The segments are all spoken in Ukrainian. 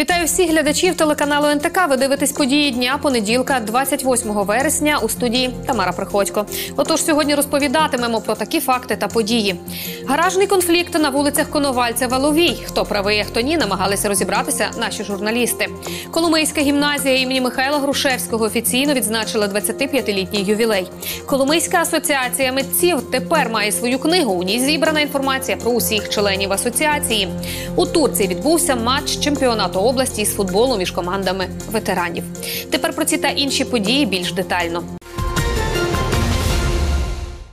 Вітаю всіх глядачів телеканалу НТК. Ви дивитесь події дня понеділка, 28 вересня у студії Тамара Приходько. Отож, сьогодні розповідатимемо про такі факти та події. Гаражний конфлікт на вулицях Коновальця Валовій. Хто правий, а хто ні, намагалися розібратися наші журналісти. Коломийська гімназія імені Михайла Грушевського офіційно відзначила 25-літній ювілей. Коломийська асоціація митців тепер має свою книгу. У ній зібрана інформація про усіх членів асоціації. У Турції відбувся матч чемпіонату області з футболу між командами ветеранів. Тепер про ці та інші події більш детально.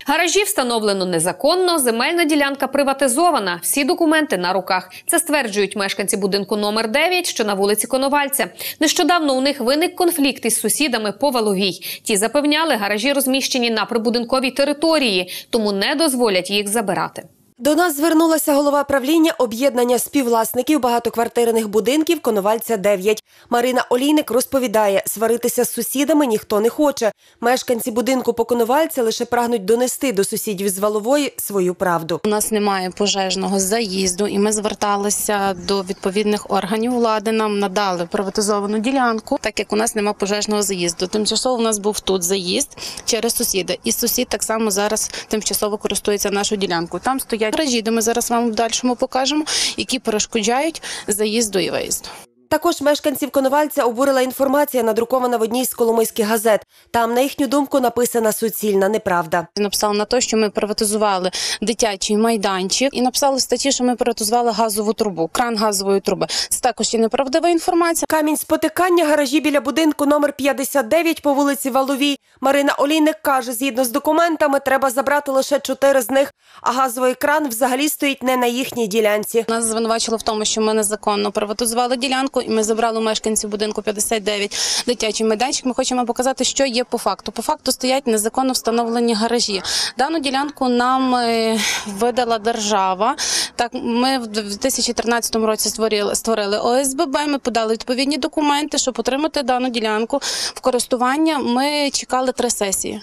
Гаражі встановлено незаконно, земельна ділянка приватизована. Всі документи на руках. Це стверджують мешканці будинку номер 9, що на вулиці Коновальця. Нещодавно у них виник конфлікт із сусідами по Валовій. Ті запевняли, гаражі розміщені на прибудинковій території, тому не дозволять їх забирати. До нас звернулася голова правління об'єднання співвласників багатоквартирних будинків Коновальця 9. Марина Олійник розповідає, сваритися з сусідами ніхто не хоче. Мешканці будинку по Коновальця лише прагнуть донести до сусідів з Валової свою правду. У нас немає пожежного заїзду, і ми зверталися до відповідних органів влади. Нам надали приватизовану ділянку, так як у нас немає пожежного заїзду. Тимчасово у нас був тут заїзд через сусіда, і сусід так само зараз тимчасово користується нашу ділянку. Там стоять гаражі, де ми зараз вам в дальшому покажемо, які перешкоджають заїзду і виїзду. Також мешканців Коновальця обурила інформація, надрукована в одній з коломийських газет. Там, на їхню думку, написана суцільна неправда. Написали на те, що ми приватизували дитячий майданчик, і написали статті, що ми приватизували газову трубу, кран газової труби. Це також є неправдива інформація. Камінь спотикання гаражі біля будинку номер 59 по вулиці Валовій. Марина Олійник каже, згідно з документами, треба забрати лише чотири з них, а газовий кран взагалі стоїть не на їхній ділянці. Нас звинувачили в тому, що ми незаконно приватизували ділянку, і ми забрали у мешканців будинку 59 дитячий майданчик. Ми хочемо показати, що є по факту. По факту стоять незаконно встановлені гаражі. Дану ділянку нам е, видала держава. Так, ми в 2013 році створили створили ОСББ. Ми подали відповідні документи, щоб отримати дану ділянку в користування. Ми чекали три сесії.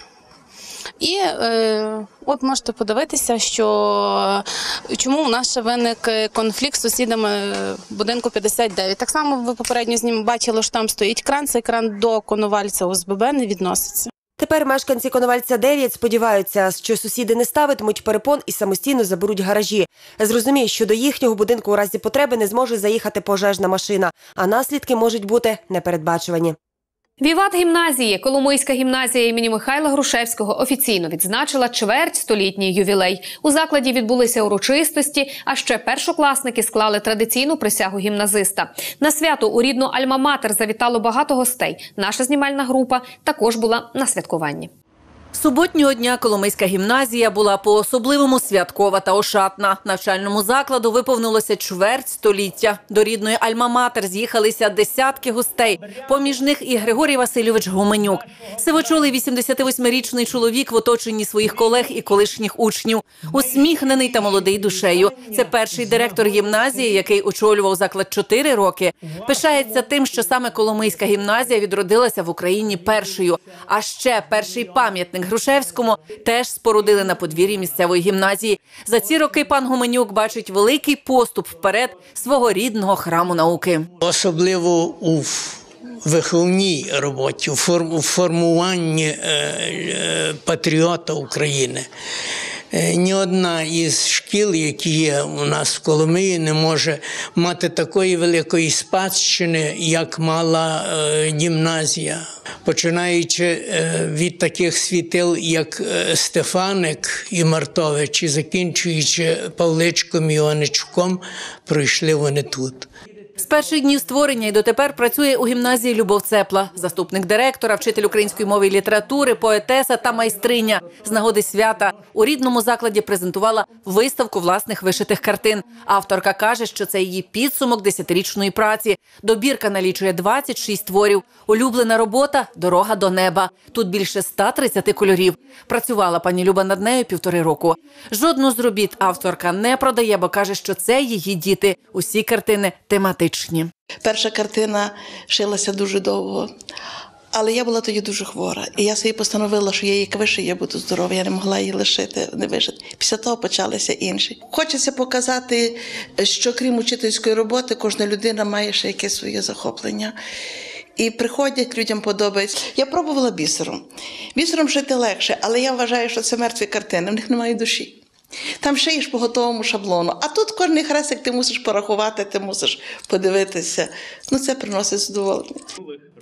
І е, от можете подивитися, що чому у нас ще виник конфлікт з сусідами будинку 59. Так само ви попередньо з ним бачили, що там стоїть кран. Цей кран до Коновальця ОСББ не відноситься. Тепер мешканці Коновальця 9 сподіваються, що сусіди не ставитимуть перепон і самостійно заберуть гаражі. Зрозуміють, що до їхнього будинку у разі потреби не зможе заїхати пожежна машина, а наслідки можуть бути непередбачувані. Віват гімназії, Коломийська гімназія імені Михайла Грушевського офіційно відзначила чверть столітній ювілей. У закладі відбулися урочистості, а ще першокласники склали традиційну присягу гімназиста. На свято у рідну Альма-Матер завітало багато гостей. Наша знімальна група також була на святкуванні. Суботнього дня Коломийська гімназія була по-особливому святкова та ошатна. Навчальному закладу виповнилося чверть століття. До рідної Альма-Матер з'їхалися десятки гостей. Поміж них і Григорій Васильович Гуменюк. Сивочолий 88-річний чоловік в оточенні своїх колег і колишніх учнів. Усміхнений та молодий душею. Це перший директор гімназії, який очолював заклад чотири роки. Пишається тим, що саме Коломийська гімназія відродилася в Україні першою. А ще перший пам'ятник Грушевському теж спорудили на подвір'ї місцевої гімназії. За ці роки пан Гуменюк бачить великий поступ вперед свого рідного храму науки. Особливо у виховній роботі, у формуванні е, е, патріота України. Е, ні одна із шкіл, які є у нас в Коломиї, не може мати такої великої спадщини, як мала гімназія. Починаючи від таких світил, як Стефаник і Мартович, і закінчуючи Павличком і Іваничком, пройшли вони тут. З перших днів створення і дотепер працює у гімназії Любов Цепла, заступник директора, вчитель української мови і літератури, поетеса та майстриня. З нагоди свята у рідному закладі презентувала виставку власних вишитих картин. Авторка каже, що це її підсумок десятирічної праці. Добірка налічує 26 творів. Улюблена робота дорога до неба. Тут більше 130 кольорів. Працювала пані Люба над нею півтори року. Жодну з робіт авторка не продає, бо каже, що це її діти. Усі картини тематичні. Перша картина шилася дуже довго, Але я була тоді дуже хвора, і я собі постановила, що я як вище, я буду здорова. Я не могла її лишити, не вижити. Після того почалися інші. Хочеться показати, що крім учительської роботи, кожна людина має ще якесь своє захоплення. І приходять, людям подобається. Я пробувала бісером. Бісером жити легше, але я вважаю, що це мертві картини, в них немає душі. Там шиєш по готовому шаблону. А тут кожний хрестик ти мусиш порахувати, ти мусиш подивитися. Ну це приносить задоволення.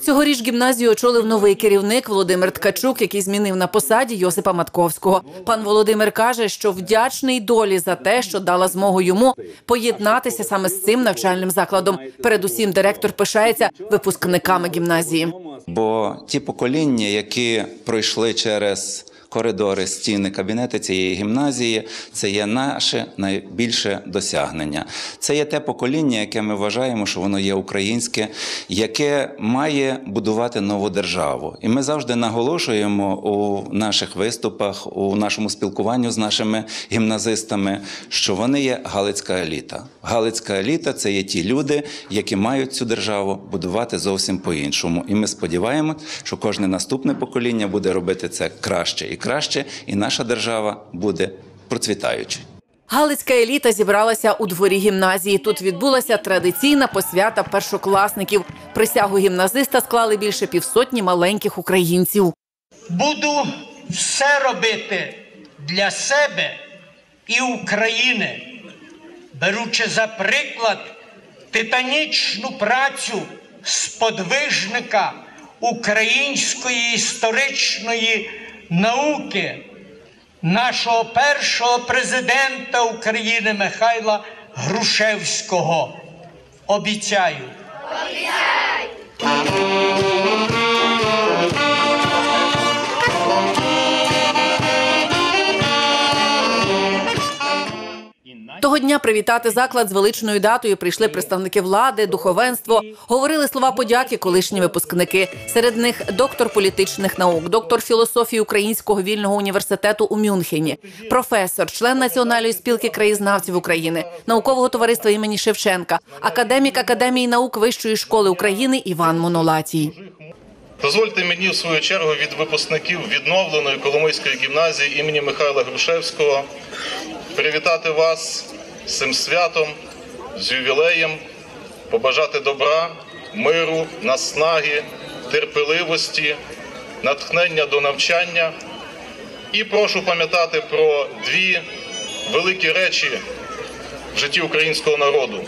Цьогоріч гімназію очолив новий керівник Володимир Ткачук, який змінив на посаді Йосипа Матковського. Пан Володимир каже, що вдячний долі за те, що дала змогу йому поєднатися саме з цим навчальним закладом. Передусім, директор пишається випускниками гімназії. Бо ті покоління, які пройшли через коридори, стіни, кабінети цієї гімназії, це є наше найбільше досягнення. Це є те покоління, яке ми вважаємо, що воно є українське, яке має будувати нову державу. І ми завжди наголошуємо у наших виступах, у нашому спілкуванні з нашими гімназистами, що вони є галицька еліта. Галицька еліта це є ті люди, які мають цю державу будувати зовсім по-іншому. І ми сподіваємося, що кожне наступне покоління буде робити це краще і краще, і наша держава буде процвітаючою. Галицька еліта зібралася у дворі гімназії. Тут відбулася традиційна посвята першокласників. Присягу гімназиста склали більше півсотні маленьких українців. Буду все робити для себе і України, беручи за приклад титанічну працю сподвижника української історичної науки, нашого першого президента України Михайла Грушевського. Обіцяю. Того дня привітати заклад з величною датою прийшли представники влади, духовенство. Говорили слова подяки колишні випускники. Серед них доктор політичних наук, доктор філософії Українського вільного університету у Мюнхені, професор, член Національної спілки краєзнавців України, наукового товариства імені Шевченка, академік Академії наук Вищої школи України Іван Монолатій. Дозвольте мені в свою чергу від випускників відновленої Коломийської гімназії імені Михайла Грушевського привітати вас з цим святом, з ювілеєм, побажати добра, миру, наснаги, терпеливості, натхнення до навчання. І прошу пам'ятати про дві великі речі в житті українського народу: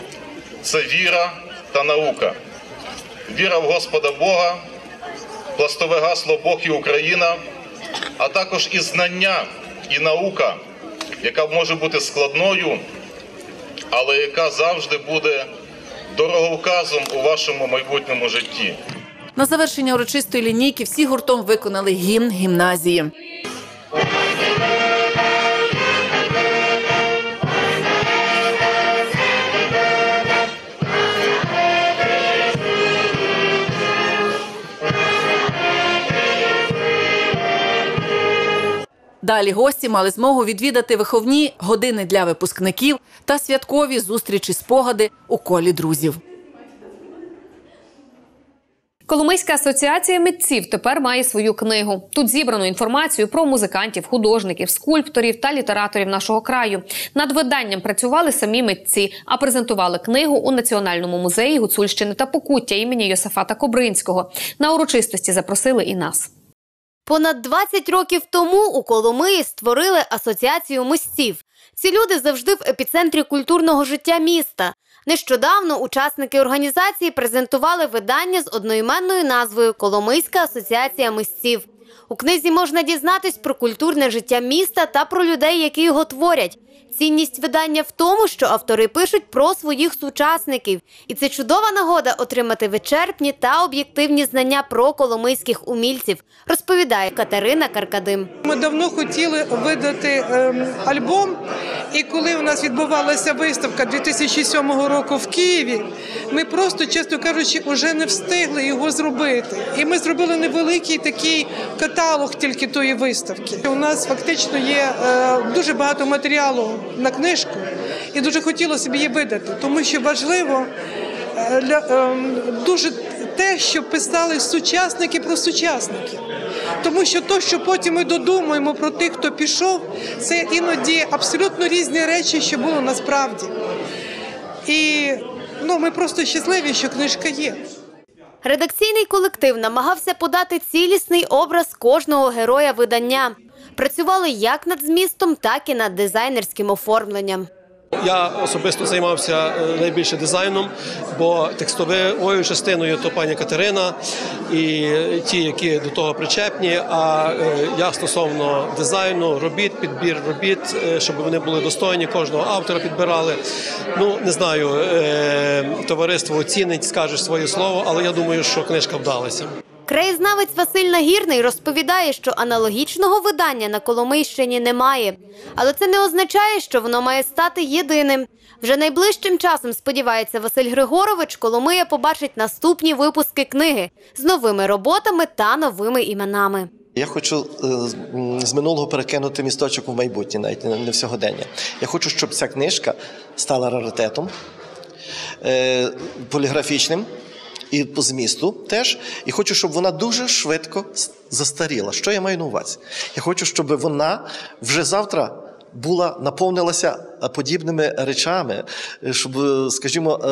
це віра та наука. Віра в Господа Бога пластове гасло Бог і Україна, а також і знання, і наука, яка може бути складною, але яка завжди буде дороговказом у вашому майбутньому житті. На завершення урочистої лінійки всі гуртом виконали гімн гімназії. Далі гості мали змогу відвідати виховні години для випускників та святкові зустрічі спогади у колі друзів. Коломийська асоціація митців тепер має свою книгу. Тут зібрано інформацію про музикантів, художників, скульпторів та літераторів нашого краю. Над виданням працювали самі митці, а презентували книгу у Національному музеї Гуцульщини та Покуття імені Йосифата Кобринського. На урочистості запросили і нас. Понад 20 років тому у Коломиї створили асоціацію мисців. Ці люди завжди в епіцентрі культурного життя міста. Нещодавно учасники організації презентували видання з одноіменною назвою Коломийська асоціація мисців. У книзі можна дізнатись про культурне життя міста та про людей, які його творять. Цінність видання в тому, що автори пишуть про своїх сучасників, і це чудова нагода отримати вичерпні та об'єктивні знання про коломийських умільців, розповідає Катерина Каркадим. Ми давно хотіли видати ем, альбом, і коли у нас відбувалася виставка 2007 року в Києві, ми просто, чесно кажучи, вже не встигли його зробити. І ми зробили невеликий такий каталог тільки тої виставки. У нас фактично є е, дуже багато матеріалу на книжку, і дуже хотілося б її видати, тому що важливо е, ем, дуже те, що писали сучасники про сучасників. Тому що то, що потім ми додумуємо про тих, хто пішов, це іноді абсолютно різні речі, що було насправді. І ну, ми просто щасливі, що книжка є. Редакційний колектив намагався подати цілісний образ кожного героя видання. Працювали як над змістом, так і над дизайнерським оформленням. Я особисто займався е, найбільше дизайном, бо текстовою частиною то пані Катерина і ті, які до того причепні. А е, я стосовно дизайну, робіт, підбір робіт, е, щоб вони були достойні, кожного автора підбирали. Ну не знаю, товариство оцінить, скаже своє слово, але я думаю, що книжка вдалася. Краєзнавець Василь Нагірний розповідає, що аналогічного видання на Коломийщині немає. Але це не означає, що воно має стати єдиним. Вже найближчим часом, сподівається Василь Григорович, Коломия побачить наступні випуски книги з новими роботами та новими іменами. Я хочу е, з- минулого перекинути місточок у майбутнє, навіть не не в сьогодення. Я хочу, щоб ця книжка стала раритетом, е, поліграфічним і по змісту теж. І хочу, щоб вона дуже швидко застаріла. Що я маю на увазі? Я хочу, щоб вона вже завтра. Була наповнилася подібними речами, е, щоб, е, скажімо, е,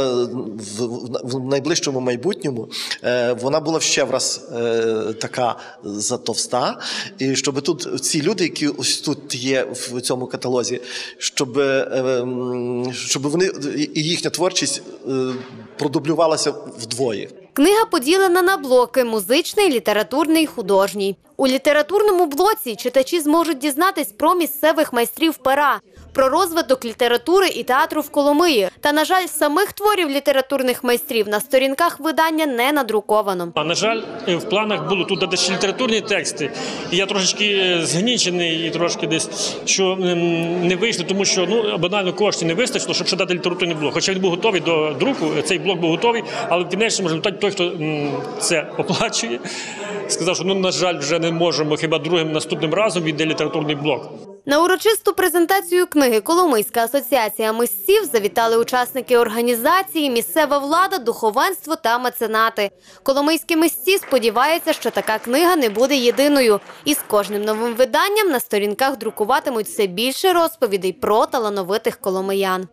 в, найближчому майбутньому е, вона була ще враз е, така затовста, і щоб тут ці люди, які ось тут є в цьому каталозі, щоб, е, щоб вони і їхня творчість е, продублювалася вдвоє. Книга поділена на блоки музичний, літературний, художній. У літературному блоці читачі зможуть дізнатись про місцевих майстрів пера, про розвиток літератури і театру в Коломиї. Та, на жаль, самих творів літературних майстрів на сторінках видання не надруковано. А на жаль, е, в планах було тут дати літературні тексти. І я трошечки е, згнічений і трошки десь що не вийшло, тому що ну банально коштів не вистачило, щоб ще дати літературний блок. Хоча він був готовий до друку, е, цей блок був готовий, але в кінечному результаті той, хто це оплачує, сказав, що ну на жаль, вже не можемо хіба другим наступним разом відде літературний блок. На урочисту презентацію книги Коломийська асоціація мисців завітали учасники організації, місцева влада, духовенство та меценати. Коломийські мисці сподіваються, що така книга не буде єдиною. І з кожним новим виданням на сторінках друкуватимуть все більше розповідей про талановитих коломиян.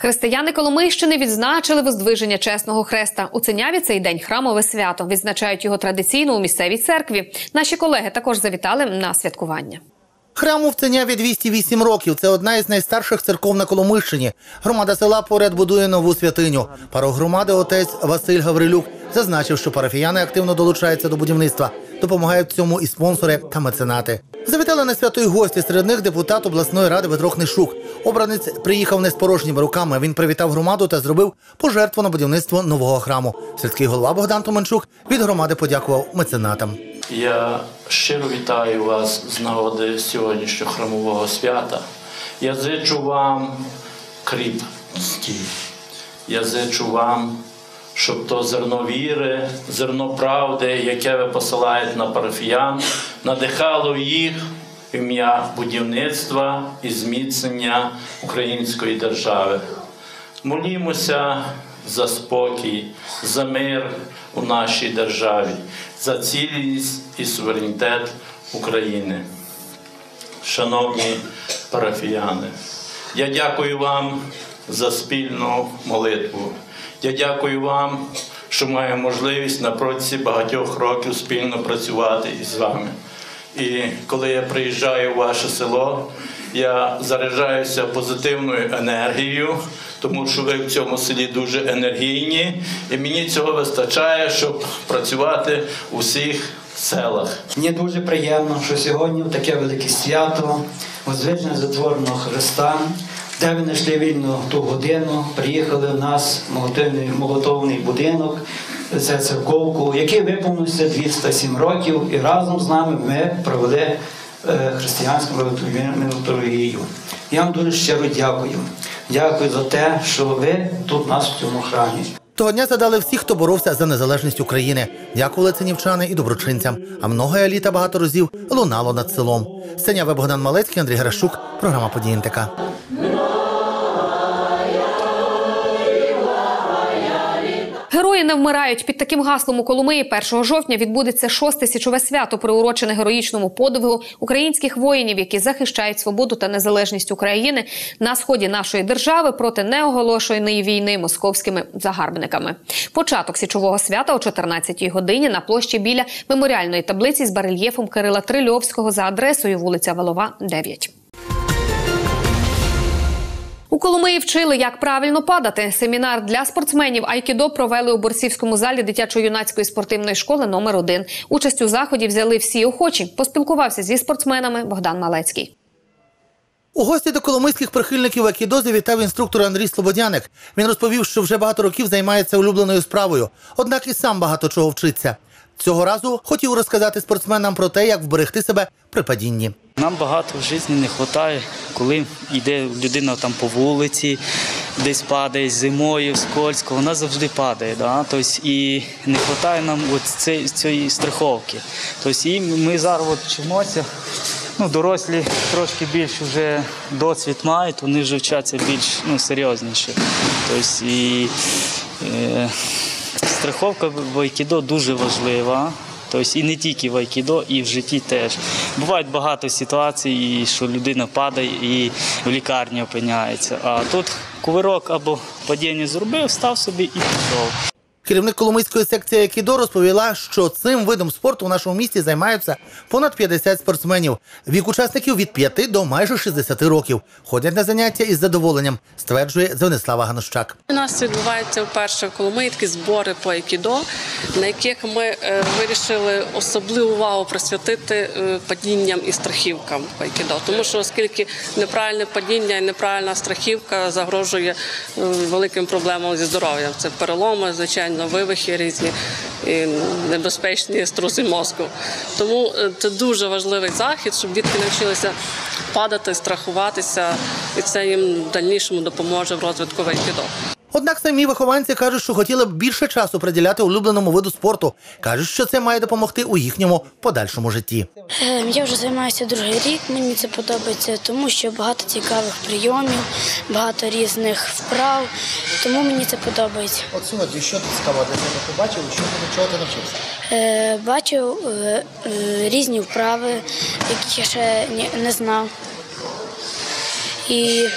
Християни Коломийщини відзначили воздвиження чесного хреста. У Ценяві цей день храмове свято. Відзначають його традиційно у місцевій церкві. Наші колеги також завітали на святкування. Храму в Ценяві 208 років. Це одна із найстарших церков на Коломийщині. Громада села поряд будує нову святиню. Парох громади отець Василь Гаврилюк зазначив, що парафіяни активно долучаються до будівництва. Допомагають цьому і спонсори та меценати. Завітали на свято й гості. Серед них депутат обласної ради Петро Книшук. Обранець приїхав не з порожніми руками. Він привітав громаду та зробив пожертву на будівництво нового храму. Сільський голова Богдан Томенчук від громади подякував меценатам. Я щиро вітаю вас з нагоди сьогоднішнього храмового свята. Я зичу вам кріпості. Я зичу вам, щоб то зерно віри, зерно правди, яке ви посилаєте на парафіян, надихало їх ім'я будівництва і зміцнення української держави. Молімося за спокій, за мир у нашій державі, за цілість і суверенітет України. Шановні парафіяни, я дякую вам за спільну молитву. Я дякую вам, що маю можливість на протязі багатьох років спільно працювати із вами. І коли я приїжджаю в ваше село, я заряджаюся позитивною енергією, тому що ви в цьому селі дуже енергійні, і мені цього вистачає, щоб працювати у всіх селах. Мені дуже приємно, що сьогодні таке велике свято, возвичне затвореного Христа, де ви знайшли вільну ту годину, приїхали в нас молотовний, молотовний будинок, це церковку, який виповнився 207 років, і разом з нами ми провели е, християнську літургію. Я вам дуже щиро дякую. Дякую за те, що ви тут нас в цьому храмі. Того дня задали всі, хто боровся за незалежність України. Дякували ценівчани і доброчинцям. А много еліта багато разів лунало над селом. Сценяви Богдан Малецький, Андрій Гращук. Програма «Події НТК». Герої не вмирають. Під таким гаслом у Коломиї 1 жовтня відбудеться шосте січове свято, приурочене героїчному подвигу українських воїнів, які захищають свободу та незалежність України на сході нашої держави проти неоголошеної війни московськими загарбниками. Початок січового свята о 14-й годині на площі біля меморіальної таблиці з барельєфом Кирила Трильовського за адресою вулиця Валова, 9. У Коломиї вчили, як правильно падати. Семінар для спортсменів Айкідо провели у борцівському залі дитячо-юнацької спортивної школи номер 1 Участь у заході взяли всі охочі. Поспілкувався зі спортсменами Богдан Малецький. У гості до коломийських прихильників Акідо завітав інструктор Андрій Слободяник. Він розповів, що вже багато років займається улюбленою справою, однак і сам багато чого вчиться. Цього разу хотів розказати спортсменам про те, як вберегти себе при падінні. Нам багато в житті не вистачає, коли йде людина там по вулиці, десь падає зимою, скользко, вона завжди падає. Да? Тобто, і не вистачає нам цієї, цієї страховки. Тобто, і ми зараз от вчимося. Ну, дорослі трошки більш вже досвід мають, вони вже вчаться більш ну, серйозніше. Тобто, і, е, страховка в айкідо дуже важлива. Тобто і не тільки в айкідо, і в житті теж. Бувають багато ситуацій, що людина падає і в лікарні опиняється. А тут кувирок або падіння зробив, став собі і пішов. Керівник Коломийської секції Акідо розповіла, що цим видом спорту в нашому місті займаються понад 50 спортсменів. Вік учасників від 5 до майже 60 років. Ходять на заняття із задоволенням, стверджує Звенислава Ганущак. У нас відбуваються вперше в Коломиї такі збори по айкідо, на яких ми е, вирішили особливу увагу присвятити е, падінням і страхівкам по айкідо. Тому що оскільки неправильне падіння і неправильна страхівка загрожує е, великим проблемам зі здоров'ям. Це переломи, звичайно, вивихи різні і небезпечні струси мозку. Тому е, це дуже важливий захід, щоб дітки навчилися падати, страхуватися, і це їм в дальнішому допоможе в розвитку айкідо. Однак самі вихованці кажуть, що хотіли б більше часу приділяти улюбленому виду спорту. кажуть, що це має допомогти у їхньому подальшому житті. Е, Я вже займаюся другий рік. Мені це подобається, тому що багато цікавих прийомів, багато різних вправ. Тому мені це подобається. От сьогодні що ти цікаво для себе побачив, що ти чого ти навчився? Е, Бачу е, е, різні вправи, які я ще ні- не знав. І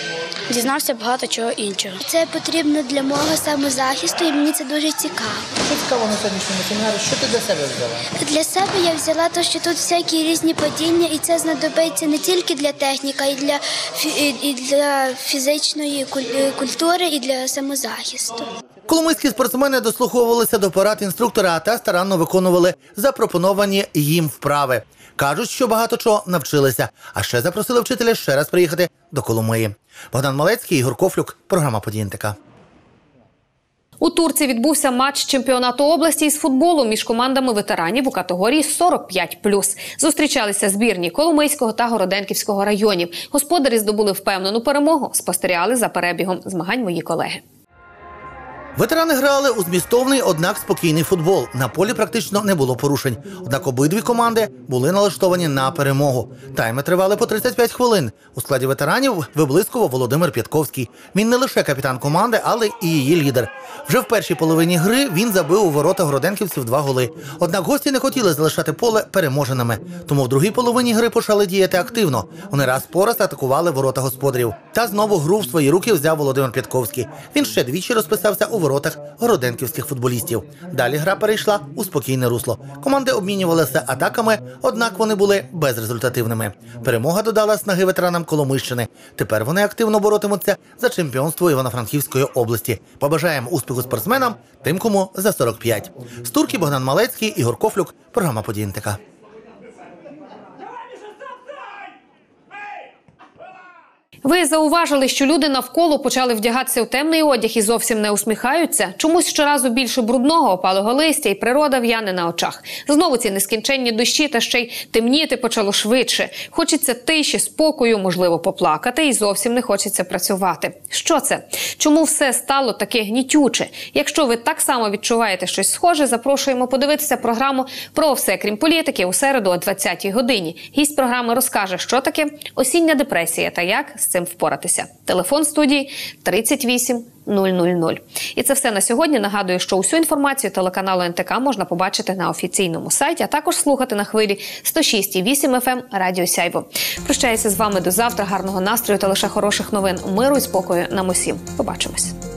дізнався багато чого іншого. Це потрібно для мого самозахисту, і мені це дуже цікаво. Що цікаво на сьогоднішньому семінарі? Що ти для себе взяла? Для себе я взяла те, що тут всякі різні падіння, і це знадобиться не тільки для техніки, і для і- і для фізичної куль- культури, і для самозахисту. Коломийські спортсмени дослуховувалися до порад інструктора та старанно виконували запропоновані їм вправи. Кажуть, що багато чого навчилися, а ще запросили вчителя ще раз приїхати до Коломиї. Богдан Малецький, Ігор Кофлюк, програма «Події НТК». У Турції відбувся матч чемпіонату області із футболу між командами ветеранів у категорії 45+. Зустрічалися збірні Коломийського та Городенківського районів. Господарі здобули впевнену перемогу. Спостерігали за перебігом змагань мої колеги. Ветерани грали у змістовний, однак спокійний футбол. На полі практично не було порушень. Однак обидві команди були налаштовані на перемогу. Тайми тривали по 35 хвилин. У складі ветеранів виблискував Володимир П'ятковський. Він не лише капітан команди, але і її лідер. Вже в першій половині гри він забив у ворота городенківців два голи. Однак гості не хотіли залишати поле переможеними. Тому в другій половині гри почали діяти активно. Вони раз по раз атакували ворота господарів. Та знову гру в свої руки взяв Володимир П'ятковський. Він ще двічі розписався у воротах городенківських футболістів. Далі гра перейшла у спокійне русло. Команди обмінювалися атаками, однак вони були безрезультативними. Перемога додала снаги ветеранам Коломийщини. Тепер вони активно боротимуться за чемпіонство Івано-Франківської області. Побажаємо успіху спортсменам, тим, кому за 45. З турки Богдан Малецький, Ігор Кофлюк, програма «Події Ви зауважили, що люди навколо почали вдягатися в темний одяг і зовсім не усміхаються. Чомусь щоразу більше брудного опалого листя, і природа в'яне на очах. Знову ці нескінченні дощі, та ще й темніти почало швидше. Хочеться тиші, спокою, можливо, поплакати, і зовсім не хочеться працювати. Що це? Чому все стало таке гнітюче? Якщо ви так само відчуваєте щось схоже, запрошуємо подивитися програму про все крім політики у середу о 20-й годині. Гість програми розкаже, що таке осіння депресія та як з цим впоратися. Телефон студії 38 000. І це все на сьогодні. Нагадую, що усю інформацію телеканалу НТК можна побачити на офіційному сайті, а також слухати на хвилі 106,8 FM Радіо Сяйво. Прощаюся з вами до завтра. Гарного настрою та лише хороших новин. Миру і спокою нам усім. Побачимось.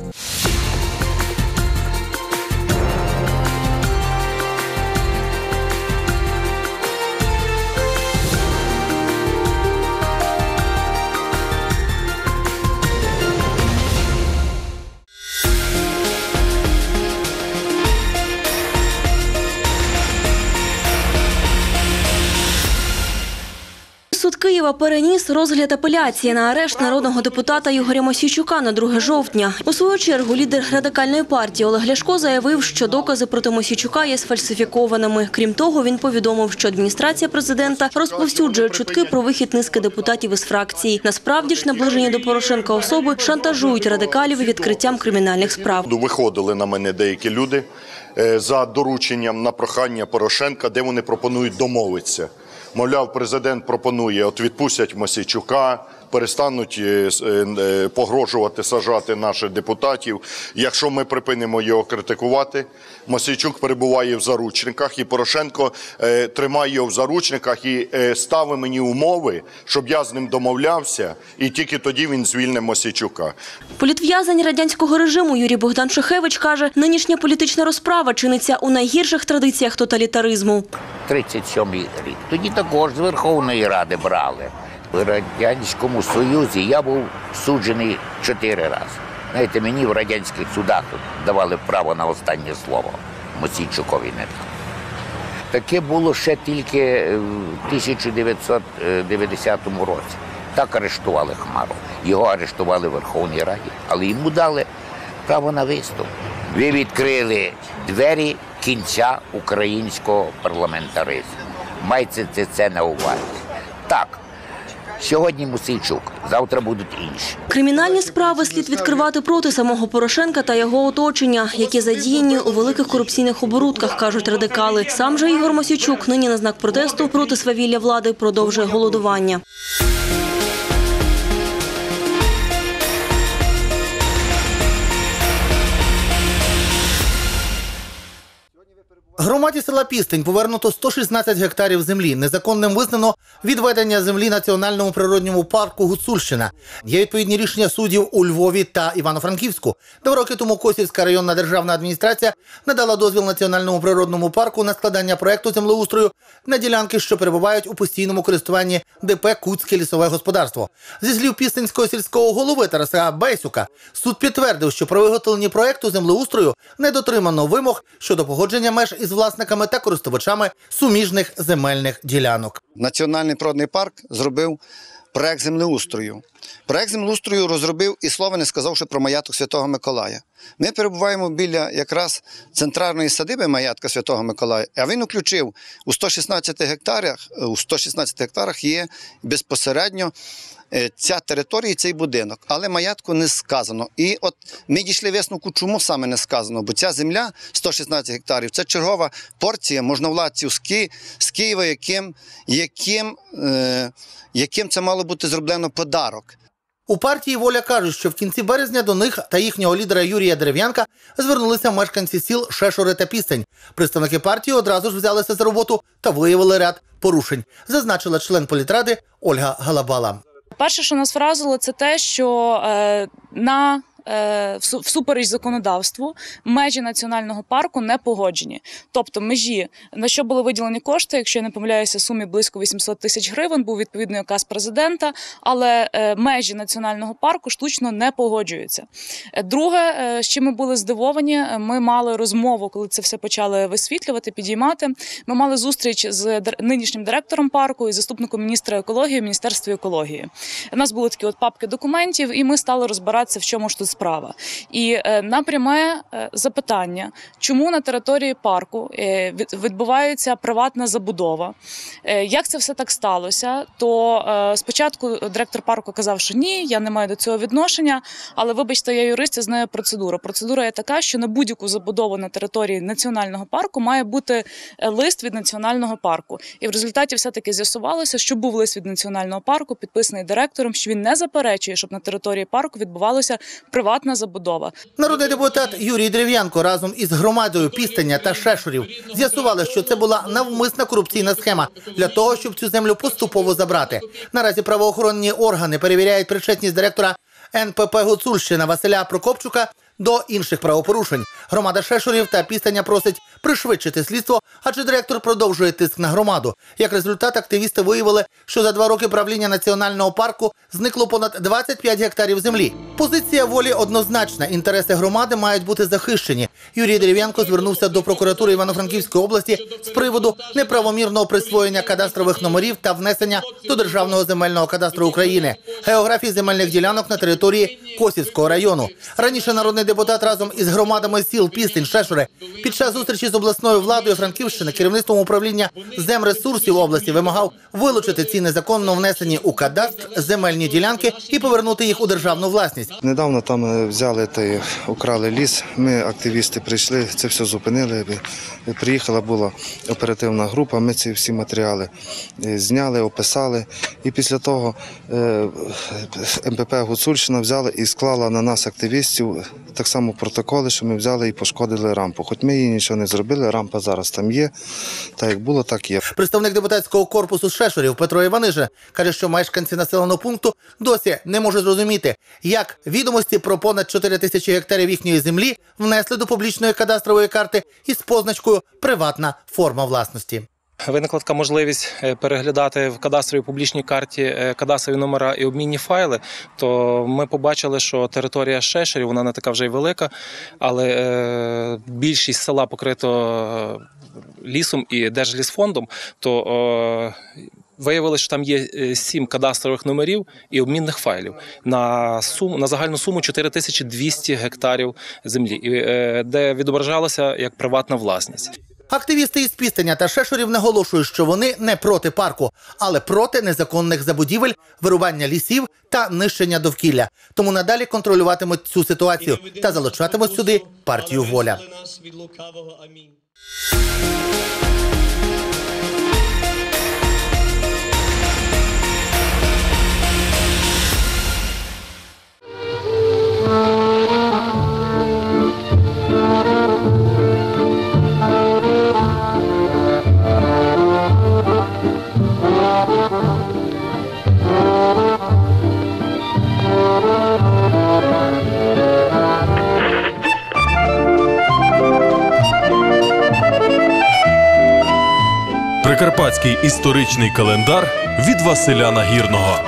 Суд Києва переніс розгляд апеляції на арешт народного депутата Ігоря Мосійчука на 2 жовтня. У свою чергу лідер радикальної партії Олег Ляшко заявив, що докази проти Мосійчука є сфальсифікованими. Крім того, він повідомив, що адміністрація президента розповсюджує чутки про вихід низки депутатів із фракції. Насправді ж наближені до Порошенка особи шантажують радикалів відкриттям кримінальних справ. Виходили на мене деякі люди е, за дорученням на прохання Порошенка, де вони пропонують домовитися. Мовляв, президент пропонує, от відпустять Мосійчука, перестануть е, е, е, погрожувати, сажати наших депутатів. Якщо ми припинимо його критикувати, Мосійчук перебуває в заручниках, і Порошенко тримає його в заручниках і ставить мені умови, щоб я з ним домовлявся, і тільки тоді він звільне Мосійчука. Політв'язень радянського режиму Юрій Богдан Шухевич каже, нинішня політична розправа чиниться у найгірших традиціях тоталітаризму. 37 рік. Тоді також з Верховної Ради брали. В Радянському Союзі я був суджений чотири рази. Знаєте, мені в радянських судах давали право на останнє слово. Мосійчукові не дали. Таке було ще тільки е, в 1990 році. Так арештували Хмару. Його арештували в Верховній Раді, але йому дали право на виступ. Ви відкрили двері кінця українського парламентаризму. Майте це на увазі. Так, сьогодні Мусильчук, завтра будуть інші. Кримінальні справи слід відкривати проти самого Порошенка та його оточення, які задіяні у великих корупційних оборудках, кажуть радикали. Сам же Ігор Мосійчук нині на знак протесту проти свавілля влади продовжує голодування. Громаді села Пістень повернуто 116 гектарів землі. Незаконним визнано відведення землі національному природньому парку Гуцульщина. Є відповідні рішення суддів у Львові та Івано-Франківську. Два роки тому Косівська районна державна адміністрація надала дозвіл національному природному парку на складання проекту землеустрою на ділянки, що перебувають у постійному користуванні ДП Куцьке лісове господарство. Зі слів пістинського сільського голови Тараса Бейсюка, суд підтвердив, що при виготовленні проекту землеустрою не дотримано вимог щодо погодження меж із власниками та користувачами суміжних земельних ділянок. Національний природний парк зробив проект землеустрою. Проект землеустрою розробив і слова не сказавши про маяток Святого Миколая. Ми перебуваємо біля якраз центральної садиби маятка Святого Миколая, а він включив у 116 гектарах, у 116 гектарах є безпосередньо ця територія, і цей будинок, але маятку не сказано. І от ми дійшли висновку, чому саме не сказано, бо ця земля 116 гектарів це чергова порція можновладців з, Ки, з Києва, яким, яким, е, яким це мало бути зроблено подарок. У партії воля кажуть, що в кінці березня до них та їхнього лідера Юрія Дерев'янка звернулися мешканці сіл Шешори та Пістень. Представники партії одразу ж взялися за роботу та виявили ряд порушень, зазначила член політради Ольга Галабала. Перше, що нас вразило, це те, що е, на всупереч законодавству межі національного парку не погоджені. Тобто межі, на що були виділені кошти, якщо я не помиляюся, сумі близько 800 тисяч гривень, був відповідний указ президента, але е, межі національного парку штучно не погоджуються. Е, Друге, е, з чим ми були здивовані, е, ми мали розмову, коли це все почали висвітлювати, підіймати. Ми мали зустріч з нинішнім директором парку і заступником міністра екології в Міністерстві екології. У нас були такі от папки документів, і ми стали розбиратися, в чому ж тут справа. І е, на пряме е, запитання, чому на території парку е, відбувається приватна забудова, як це все так сталося, то спочатку директор парку казав, що ні, я не маю до цього відношення. Але вибачте, я юрист і знаю процедуру. Процедура є така, що на будь-яку забудову на території національного парку має бути лист від національного парку. І в результаті все таки з'ясувалося, що був лист від національного парку, підписаний директором, що він не заперечує, щоб на території парку відбувалася приватна забудова. Народний депутат Юрій Древ'янко разом із громадою Пістиня та Шешурів з'ясували, що це була навмисна корупційна схема для того, щоб цю землю поступово забрати. Наразі правоохоронні органи перевіряють причетність директора НПП Гуцульщина Василя Прокопчука до інших правопорушень. Громада Шешурів та Пістання просить пришвидшити слідство, адже директор продовжує тиск на громаду. Як результат, активісти виявили, що за два роки правління національного парку зникло понад 25 гектарів землі. Позиція волі однозначна. Інтереси громади мають бути захищені. Юрій Дерев'янко звернувся до прокуратури Івано-Франківської області з приводу неправомірного присвоєння кадастрових номерів та внесення до державного земельного кадастру України географії земельних ділянок на території Косівського району. Раніше народний депутат разом із громадами сіл Пістень, Шешури під час зустрічі з обласною владою Франківщини керівництвом управління земресурсів області вимагав вилучити ці незаконно внесені у кадастр земельні ділянки і повернути їх у державну власність. Недавно там е, взяли та украли ліс. Ми, активісти, прийшли, це все зупинили. Е, Приїхала була оперативна група. Ми ці всі матеріали е, зняли, описали. І після того МПП Гуцульщина взяла і склала на нас активістів так само протоколи, що ми взяли і пошкодили рампу. Хоч ми її нічого не зробили, рампа зараз там є. Так як було, так є. Представник депутатського корпусу Шешурів Петро Іваниже каже, що мешканці населеного пункту досі не можуть зрозуміти, як відомості про понад 4 тисячі гектарів їхньої землі внесли до публічної кадастрової карти із позначкою Приватна форма власності. Виникла така можливість е, переглядати в кадастровій публічній карті е, кадастрові номера і обмінні файли. То ми побачили, що територія Шешерів вона не така вже й велика, але е, більшість села покрито лісом і держлісфондом. То Виявилося, що там є сім кадастрових номерів і обмінних файлів на суму на загальну суму 4200 гектарів землі, де відображалося як приватна власність. Активісти із Пістання та Шешурів наголошують, що вони не проти парку, але проти незаконних забудівель, вирубання лісів та нищення довкілля. Тому надалі контролюватимуть цю ситуацію та залучатимуть сюди партію воля. Прикарпатський історичний календар від Василя Нагірного.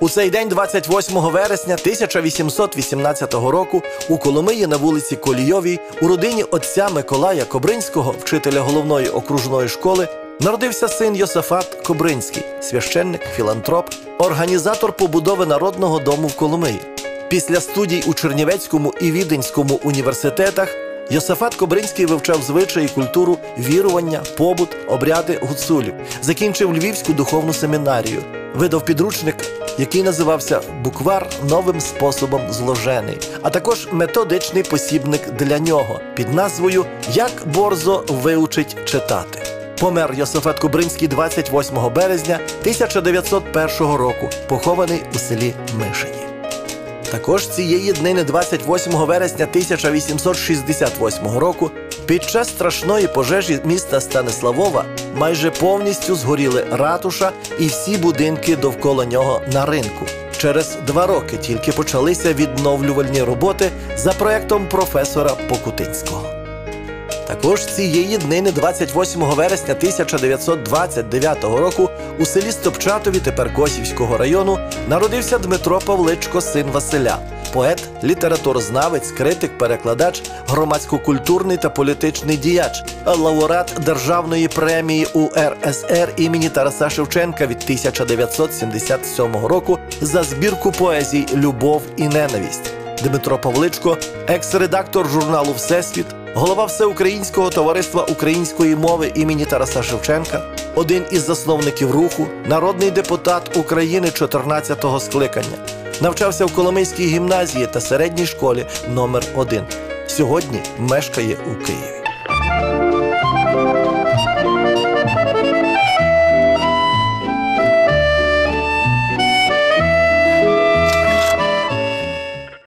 У цей день, 28 вересня 1818 року, у Коломиї на вулиці Колійовій, у родині отця Миколая Кобринського, вчителя головної окружної школи, народився син Йосафат Кобринський, священник, філантроп, організатор побудови народного дому в Коломиї. Після студій у Чернівецькому і Віденському університетах Йосафат Кобринський вивчав звичаї, культуру, вірування, побут, обряди гуцулів, закінчив Львівську духовну семінарію, видав підручник, який називався Буквар новим способом зложений, а також методичний посібник для нього під назвою Як борзо виучить читати. Помер Йосафат Кобринський 28 березня 1901 року, похований у селі Мишині. Також цієї днини, 28 вересня 1868 року, під час страшної пожежі міста Станиславова майже повністю згоріли ратуша і всі будинки довкола нього на ринку. Через два роки тільки почалися відновлювальні роботи за проектом професора Покутинського. Також цієї днини, 28 вересня 1929 року, у селі Стопчатові, тепер Косівського району, народився Дмитро Павличко, син Василя, поет, літературознавець, критик, перекладач, громадсько-культурний та політичний діяч, лауреат Державної премії УРСР імені Тараса Шевченка від 1977 року за збірку поезій Любов і ненависть. Дмитро Павличко, екс-редактор журналу Всесвіт, голова Всеукраїнського товариства української мови імені Тараса Шевченка, один із засновників руху, народний депутат України 14-го скликання. Навчався в Коломийській гімназії та середній школі номер 1 Сьогодні мешкає у Києві.